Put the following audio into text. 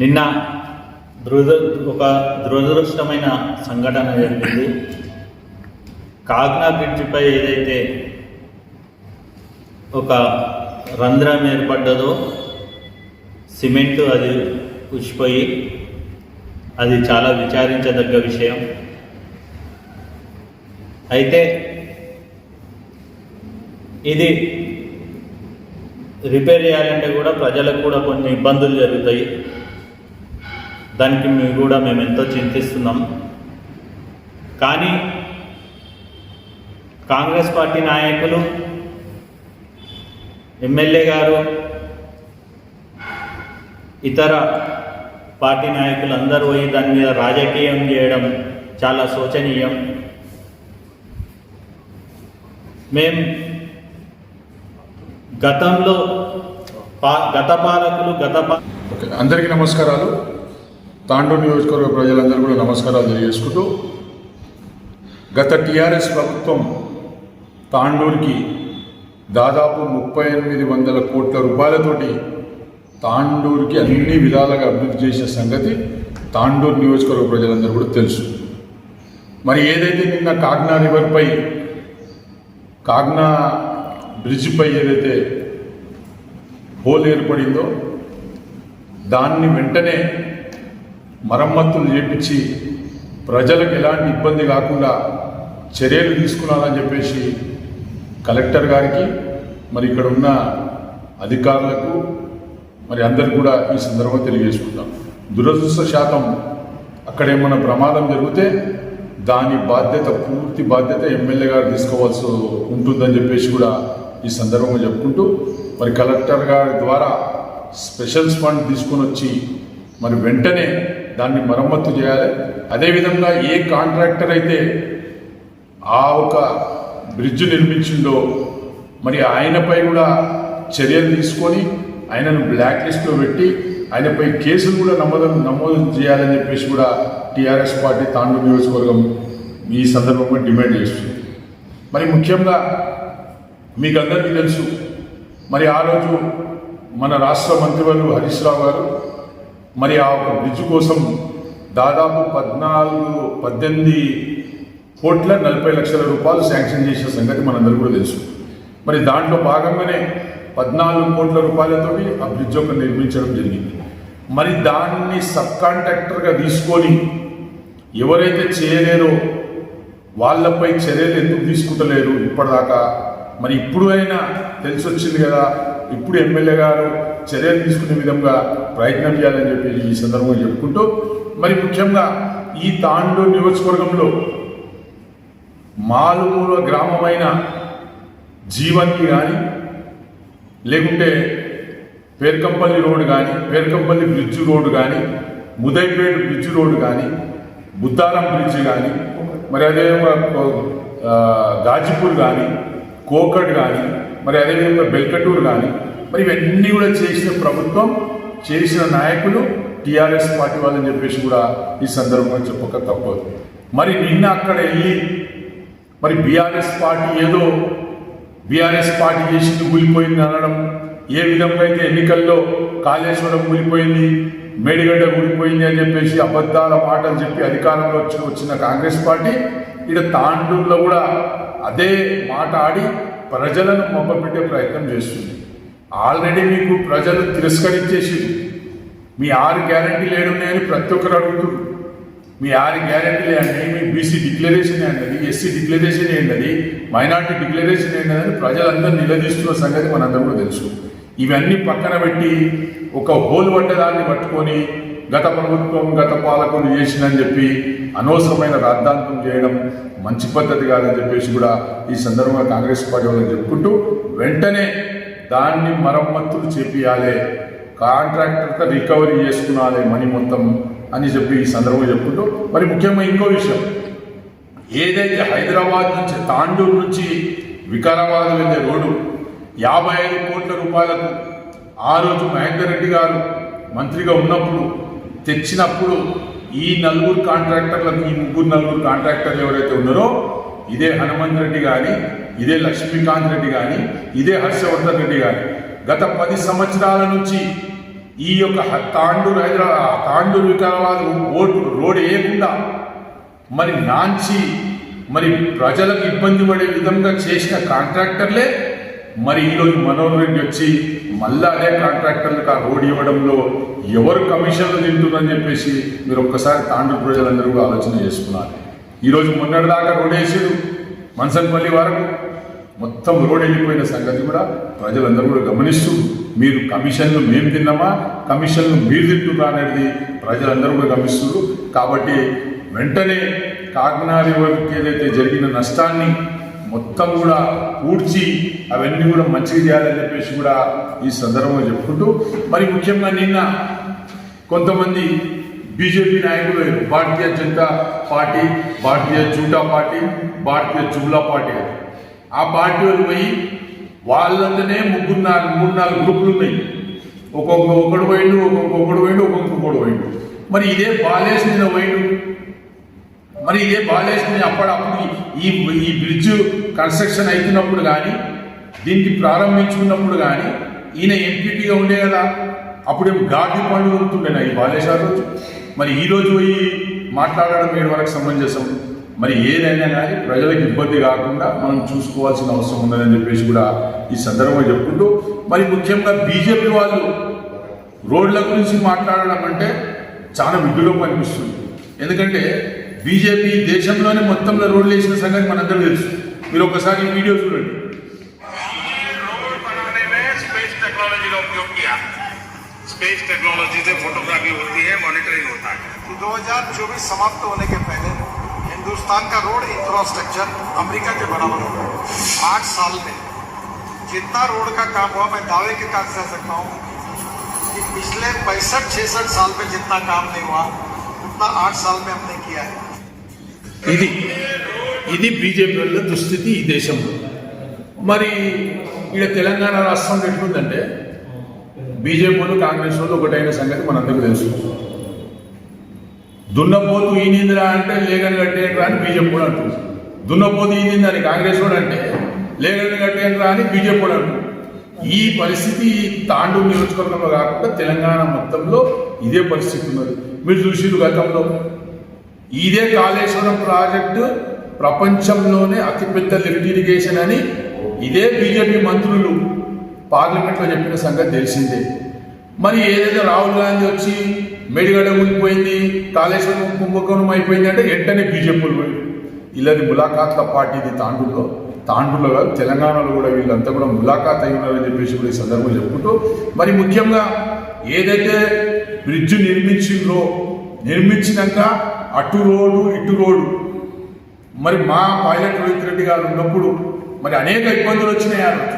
నిన్న దురద ఒక దురదృష్టమైన సంఘటన జరిగింది. కాగ్నా బ్రిడ్జిపై ఏదైతే ఒక రంధ్రం ఏర్పడ్డదో సిమెంట్ అది పుచ్చిపోయి అది చాలా విచారించదగ్గ విషయం. అయితే ఇది రిపేర్ చేయాలంటే కూడా ప్రజలకు కూడా కొన్ని ఇబ్బందులు జరుగుతాయి. దానికి మేము కూడా మేము ఎంతో చింతిస్తున్నాం. కానీ కాంగ్రెస్ పార్టీ నాయకులు ఎమ్మెల్యే గారు ఇతర పార్టీ నాయకులు అందరూ పోయి దాని మీద రాజకీయం చేయడం చాలా శోచనీయం. మేం గతంలో పా గత పాలకులు గత అందరికీ నమస్కారాలు. తాండూరు నియోజకవర్గ ప్రజలందరూ కూడా నమస్కారాలు తెలియజేసుకుంటూ గత టీఆర్ఎస్ ప్రభుత్వం తాండూరుకి దాదాపు ముప్పై ఎనిమిది వందల కోట్ల రూపాయలతోటి తాండూరుకి అన్ని విధాలుగా అభివృద్ధి చేసిన సంగతి తాండూరు నియోజకవర్గ ప్రజలందరూ కూడా తెలుసు. మరి ఏదైతే నిన్న కాగ్నా రివర్పై కాగ్నా బ్రిడ్జిపై ఏదైతే హోల్ ఏర్పడిందో దాన్ని వెంటనే మరమ్మతులు చేపించి ప్రజలకు ఎలాంటి ఇబ్బంది కాకుండా చర్యలు తీసుకున్నారని చెప్పేసి కలెక్టర్ గారికి మరి ఇక్కడ ఉన్న అధికారులకు మరి అందరు కూడా ఈ సందర్భంగా తెలియజేసుకుందాం దురదృష్ట శాతం అక్కడ ఏమైనా ప్రమాదం జరిగితే దాని బాధ్యత పూర్తి బాధ్యత ఎమ్మెల్యే గారు తీసుకోవాల్సి ఉంటుందని చెప్పేసి కూడా ఈ సందర్భంగా చెప్పుకుంటూ మరి కలెక్టర్ గారి ద్వారా స్పెషల్ ఫండ్ తీసుకొని వచ్చి మరి వెంటనే దాన్ని మరమ్మత్తు చేయాలి. అదేవిధంగా ఏ కాంట్రాక్టర్ అయితే ఆ ఒక బ్రిడ్జ్ నిర్మించిందో మరి ఆయనపై కూడా చర్యలు తీసుకొని ఆయనను బ్లాక్ లిస్ట్లో పెట్టి ఆయనపై కేసులు కూడా నమోదు నమోదు చేయాలని చెప్పేసి కూడా టీఆర్ఎస్ పార్టీ తాండూరు నియోజకవర్గం ఈ సందర్భంగా డిమాండ్ చేస్తుంది. మరి ముఖ్యంగా మీకు అందరికీ తెలుసు మరి ఆ రోజు మన రాష్ట్ర మంత్రివర్యులు హరీష్ రావు గారు మరి ఆ ఒక బ్రిడ్జ్ కోసం దాదాపు పద్నాలుగు పద్దెనిమిది కోట్ల నలభై లక్షల రూపాయలు శాంక్షన్ చేసిన సంగతి మనందరూ కూడా తెలుసు. మరి దాంట్లో భాగంగానే పద్నాలుగు కోట్ల రూపాయలతోటి ఆ బ్రిడ్జ్ ఒక నిర్మించడం జరిగింది. మరి దాన్ని సబ్ కాంట్రాక్టర్గా తీసుకొని ఎవరైతే చేయలేరో వాళ్ళపై చర్యలు ఎందుకు తీసుకుంటలేరు? ఇప్పటిదాకా మరి ఇప్పుడు అయినా తెలిసి వచ్చింది కదా? ఇప్పుడు ఎమ్మెల్యే గారు చర్యలు తీసుకునే విధంగా ప్రయత్నం చేయాలని చెప్పి ఈ సందర్భంగా చెప్పుకుంటూ మరి ముఖ్యంగా ఈ తాండూ నియోజకవర్గంలో మాలుమూల గ్రామమైన జీవన్కి కానీ లేకుంటే పేర్కంపల్లి రోడ్డు కానీ పేర్కంపల్లి బ్రిడ్జ్ రోడ్డు కానీ ముదైపేట బ్రిడ్జ్ రోడ్డు కానీ బుద్దారం బ్రిడ్జ్ కానీ మరి అదేవిధంగా గాజిపూర్ గాజీపూర్ కానీ కోకట్ కానీ మరి అదేవిధంగా బెల్కటూర్ కానీ మరి ఇవన్నీ కూడా చేసిన ప్రభుత్వం చేసిన నాయకులు టీఆర్ఎస్ పార్టీ వాళ్ళని చెప్పేసి కూడా ఈ సందర్భంగా చెప్పక తప్పదు. మరి నిన్న అక్కడ వెళ్ళి మరి బీఆర్ఎస్ పార్టీ ఏదో బీఆర్ఎస్ పార్టీ చేసింది కూలిపోయింది అనడం ఏ విధంగా అయితే ఎన్నికల్లో కాళేశ్వరం కూలిపోయింది మేడిగడ్డ కూలిపోయింది అని చెప్పేసి అబద్ధాల మాటలు చెప్పి అధికారంలో వచ్చి వచ్చిన కాంగ్రెస్ పార్టీ ఇక్కడ తాండూరులో కూడా అదే మాట ఆడి ప్రజలను మొబ్బపెట్టే ప్రయత్నం చేస్తుంది. ఆల్రెడీ మీకు ప్రజలు తిరస్కరించేసి మీ ఆరు గ్యారంటీలు ఏడున్నాయని ప్రతి ఒక్కరు అడుగుతున్నారు మీ ఆరు గ్యారెంటీ ఏంటి మీ బీసీ డిక్లరేషన్ ఏంటది ఎస్సీ డిక్లరేషన్ ఏంటది మైనార్టీ డిక్లరేషన్ ఏంటని ప్రజలందరూ నిలదీస్తున్న సంగతి మనందరూ తెలుసు. ఇవన్నీ పక్కన పెట్టి ఒక హోల్ పడ్డదాన్ని పట్టుకొని గత ప్రభుత్వం గత పాలకులు చేసిందని చెప్పి అనవసరమైన రాద్ధాంతం చేయడం మంచి పద్ధతి కాదని చెప్పేసి కూడా ఈ సందర్భంగా కాంగ్రెస్ పార్టీ వాళ్ళని చెప్పుకుంటూ వెంటనే దాన్ని మరమ్మతులు చేపియాలి కాంట్రాక్టర్తో రికవరీ చేసుకునాలి మనీ మొత్తం అని చెప్పి ఈ సందర్భంగా చెప్పుకుంటూ మరి ముఖ్యంగా ఇంకో విషయం. ఏదైతే హైదరాబాద్ నుంచి తాండూరు నుంచి వికారాబాద్ వెళ్ళే రోడ్డు యాభై ఐదు కోట్ల రూపాయలకు ఆ రోజు మహేందర్ రెడ్డి గారు మంత్రిగా ఉన్నప్పుడు తెచ్చినప్పుడు ఈ నలుగురు కాంట్రాక్టర్లకు ఈ ముగ్గురు నలుగురు కాంట్రాక్టర్లు ఎవరైతే ఉన్నారో ఇదే హనుమంత్ రెడ్డి కానీ ఇదే లక్ష్మీకాంత్ రెడ్డి కానీ ఇదే హర్షవర్ధన్ రెడ్డి కానీ గత పది సంవత్సరాల నుంచి ఈ యొక్క తాండూరు హైదరాబాద్ తాండూరు వికారాబాద్ ఓటు రోడ్ వేయకుండా మరి నాంచి మరి ప్రజలకు ఇబ్బంది పడే విధంగా చేసిన కాంట్రాక్టర్లే మరి ఈరోజు మనోహర్ రెడ్డి వచ్చి మళ్ళా అదే కాంట్రాక్టర్లకు ఆ రోడ్ ఇవ్వడంలో ఎవరు కమిషన్లు తింటుందని చెప్పేసి మీరు ఒక్కసారి తాండూరు ప్రజలందరూ కూడా ఆలోచన చేసుకున్నారు. ఈరోజు మొన్నటిదాకా రోడ్ వేసారు మన్సన్పల్లి వరకు. మొత్తం రోడ్ వెళ్ళిపోయిన సంగతి కూడా ప్రజలందరూ కూడా గమనిస్తూ మీరు కమిషన్లు మేము తిన్నామా కమిషన్లు మీరు తింటున్నా అనేది ప్రజలందరూ కూడా గమనిస్తున్నారు. కాబట్టి వెంటనే కాకినాడ వరకు ఏదైతే జరిగిన నష్టాన్ని మొత్తం కూడా పూడ్చి అవన్నీ కూడా మంచిగా చేయాలని చెప్పేసి కూడా ఈ సందర్భంగా చెప్పుకుంటూ మరి ముఖ్యంగా నిన్న కొంతమంది బీజేపీ నాయకులు భారతీయ జనతా పార్టీ భారతీయ జూటా పార్టీ భారతీయ జుమ్లా పార్టీ. ఆ పార్టీ వాళ్ళు పోయి వాళ్ళందనే ముగ్గురు నాలుగు మూడు నాలుగు గ్రూపులు ఉన్నాయి. ఒక్కొక్క ఒకడు పోయిండు ఒక్కొక్క ఒకడు పోయిండు ఒక్కొక్క పోయిండు. మరి ఇదే బాలేసి నిన్న పోయిండు. మరి ఇదే బాలేసిన అప్పుడప్పుడు ఈ ఈ బ్రిడ్జ్ కన్స్ట్రక్షన్ అవుతున్నప్పుడు కానీ దీనికి ప్రారంభించుకున్నప్పుడు కానీ ఈయన ఎంపీటీగా ఉండే కదా. అప్పుడేం గాడి పండుగ ఉంటుండే ఈ బాలేశ్వర రోజు మరి ఈరోజు పోయి మాట్లాడడం ఏడు వరకు సమంజసం. మరి ఏదైనా కానీ ప్రజలకు ఇబ్బంది కాకుండా మనం చూసుకోవాల్సిన అవసరం ఉందని చెప్పేసి కూడా ఈ సందర్భంగా చెప్పుకుంటూ మరి ముఖ్యంగా బీజేపీ వాళ్ళు రోడ్ల గురించి మాట్లాడడం అంటే చాలా విడ్డులోకి అనిపిస్తుంది ఎందుకంటే బీజేపీ దేశంలోనే మొత్తంలో రోడ్లు వేసిన సంగతి మనందరూ తెలుసు మీరు ఒకసారి ఈ వీడియో చూడండి रोड बनाने में स्पेस टेक्नोलॉजी का उपयोग किया स्पेस टेक्नोलॉजी से फोटोग्राफी होती है मॉनिटरिंग होता है कि 2024 समाप्त होने के पहले हिंदुस्तान का रोड इंफ्रास्ट्रक्चर अमेरिका के बराबर होगा आठ साल में जितना रोड का काम हुआ मैं दावे के साथ कह सकता हूँ कि पिछले पैंसठ छिसठ साल में जितना काम नहीं हुआ उतना आठ साल में हमने किया है ఇది ఇది బీజేపీ వాళ్ళ దుస్థితి ఈ దేశంలో మరి ఇక్కడ తెలంగాణ రాష్ట్రంలో ఎట్లుందంటే బీజేపీ వాళ్ళు కాంగ్రెస్ వాళ్ళు ఒకటైన సంగతి మనందరికీ తెలుసు దున్నపోతు ఈనిందిరా అంటే లేగని కట్టేయండిరా అని బీజేపీ కూడా అంటుంది. దున్నపోతు ఈనింది అని కాంగ్రెస్ కూడా అంటే లేగని కట్టేయండిరా అని బీజేపీ కూడా అంటుంది. ఈ పరిస్థితి తాండూ నియోజకవర్గంలో కాకుండా తెలంగాణ మొత్తంలో ఇదే పరిస్థితి ఉన్నది. మీరు చూసిరు గతంలో. ఇదే కాళేశ్వరం ప్రాజెక్టు ప్రపంచంలోనే అతిపెద్ద లిఫ్ట్ ఇరిగేషన్ అని ఇదే బీజేపీ మంత్రులు పార్లమెంట్లో చెప్పిన సంగతి తెలిసిందే. మరి ఏదైతే రాహుల్ గాంధీ వచ్చి మెడిగడ ఉండిపోయింది కాళేశ్వరం కుంభకోణం అయిపోయింది అంటే వెంటనే బీజేపీలు పోయి ఇలాది ములాఖాత్ల పార్టీది తాండూరులో. తాండూలో కాదు తెలంగాణలో కూడా వీళ్ళంతా కూడా ములాఖాత్ అయినారని చెప్పేసి కూడా ఈ సందర్భంగా చెప్పుకుంటూ మరి ముఖ్యంగా ఏదైతే బ్రిడ్జ్ నిర్మించిందో నిర్మించినాక అటు రోడ్డు ఇటు రోడ్డు. మరి మా పైలట్ రోహిత్ రెడ్డి గారు ఉన్నప్పుడు మరి అనేక ఇబ్బందులు వచ్చినాయి ఆ రోజు.